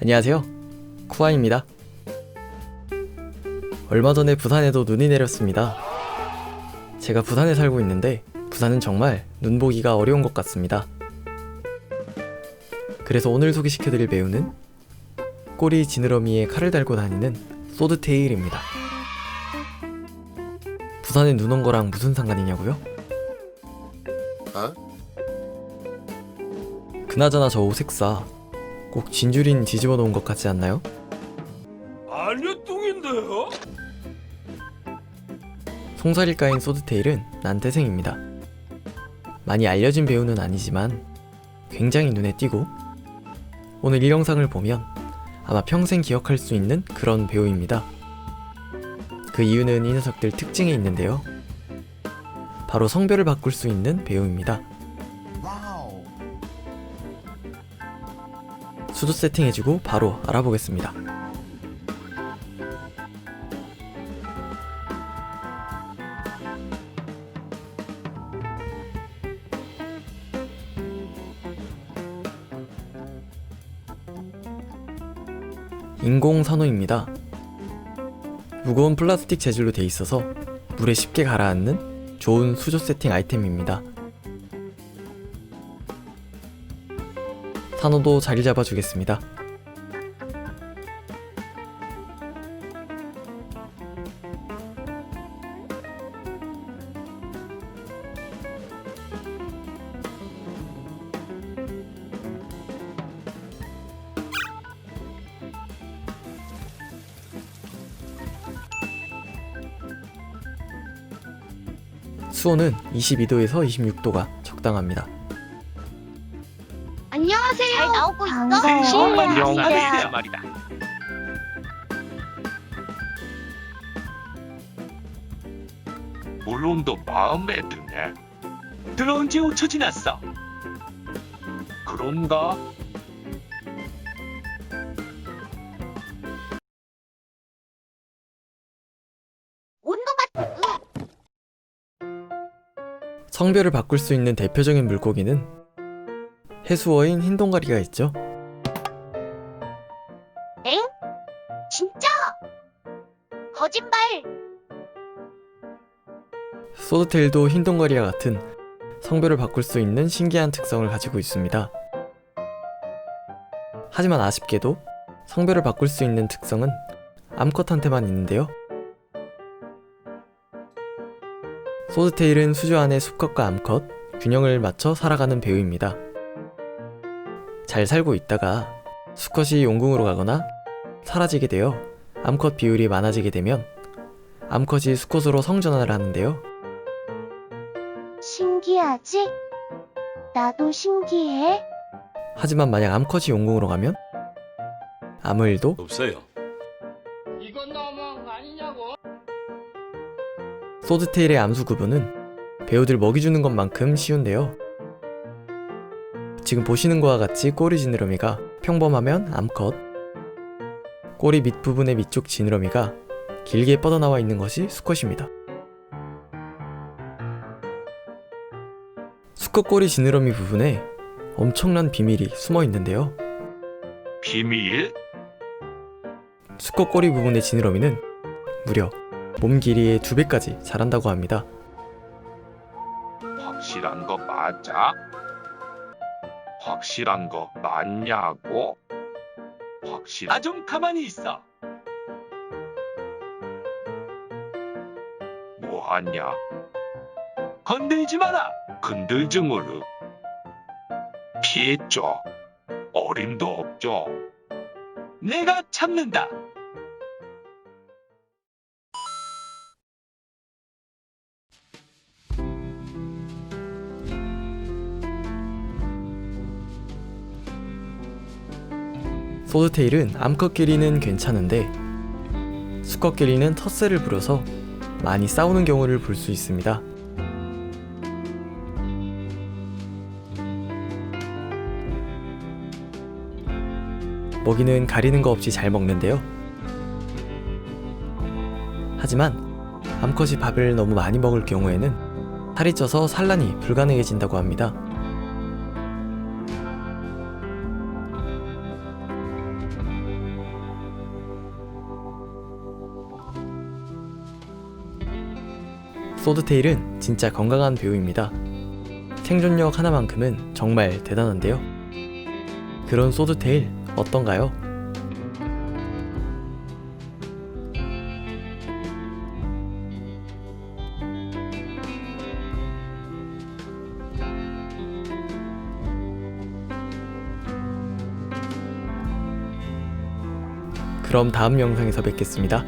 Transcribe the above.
안녕하세요. 쿠아입니다. 얼마 전에 부산에도 눈이 내렸습니다. 제가 부산에 살고 있는데 부산은 정말 눈 보기가 어려운 것 같습니다. 그래서 오늘 소개시켜드릴 배우는 꼬리 지느러미에 칼을 달고 다니는 소드테일입니다. 부산에 눈 온 거랑 무슨 상관이냐고요? 어? 그나저나 저 오색사 꼭 진주린 뒤집어 놓은 것 같지 않나요? 아니요 뚱인데요? 송사릴가인 소드테일은 난태생입니다. 많이 알려진 배우는 아니지만 굉장히 눈에 띄고 오늘 이 영상을 보면 아마 평생 기억할 수 있는 그런 배우입니다. 그 이유는 이 녀석들 특징이 있는데요. 바로 성별을 바꿀 수 있는 배우입니다. 수도 세팅해주고 바로 알아보겠습니다. 인공 산호입니다. 무거운 플라스틱 재질로 돼 있어서 물에 쉽게 가라앉는 좋은 수조 세팅 아이템입니다. 산호도 자리 잡아주겠습니다. 수온은 22도에서 26도가 적당합니다. 잘 나오고 있어? 정말 안녕 네. 아들이야 말이다. 물론도 마음에 드네. 들어온 지 5초 지났어. 그런가? 성별을 바꿀 수 있는 대표적인 물고기는 해수어인 흰 동가리가 있죠. 엥? 진짜? 거짓말. 소드테일도 흰 동가리와 같은 성별을 바꿀 수 있는 신기한 특성을 가지고 있습니다. 하지만 아쉽게도 성별을 바꿀 수 있는 특성은 암컷한테만 있는데요. 소드테일은 수조 안의 수컷과 암컷, 균형을 맞춰 살아가는 배우입니다. 잘 살고 있다가 수컷이 용궁으로 가거나 사라지게 되어 암컷 비율이 많아지게 되면 암컷이 수컷으로 성전환을 하는데요. 신기하지? 나도 신기해. 하지만 만약 암컷이 용궁으로 가면 아무 일도 없어요 이건 너무한 거 아니냐고? 소드테일의 암수 구분은 배우들 먹이 주는 것만큼 쉬운데요. 지금 보시는 것과 같이 꼬리 지느러미가 평범하면 암컷, 꼬리 밑부분의 밑쪽 지느러미가 길게 뻗어나와 있는 것이 수컷입니다. 수컷 꼬리 지느러미 부분에 엄청난 비밀이 숨어 있는데요. 비밀? 수컷 꼬리 부분의 지느러미는 무려 몸 길이의 두 배까지 자란다고 합니다. 확실한 거 맞아? 확실한 거 맞냐고? 확실 아 좀 가만히 있어. 뭐 하냐? 건들지 마라. 건들지 무르. 피했죠. 어림도 없죠. 내가 참는다 소드테일은 암컷 끼리는 괜찮은데 수컷 끼리는 텃세를 부려서 많이 싸우는 경우를 볼 수 있습니다. 먹이는 가리는 거 없이 잘 먹는데요. 하지만 암컷이 밥을 너무 많이 먹을 경우에는 살이 쪄서 산란이 불가능해진다고 합니다. 소드테일은 진짜 건강한 배우입니다. 생존력 하나만큼은 정말 대단한데요. 그런 소드테일 어떤가요? 그럼 다음 영상에서 뵙겠습니다.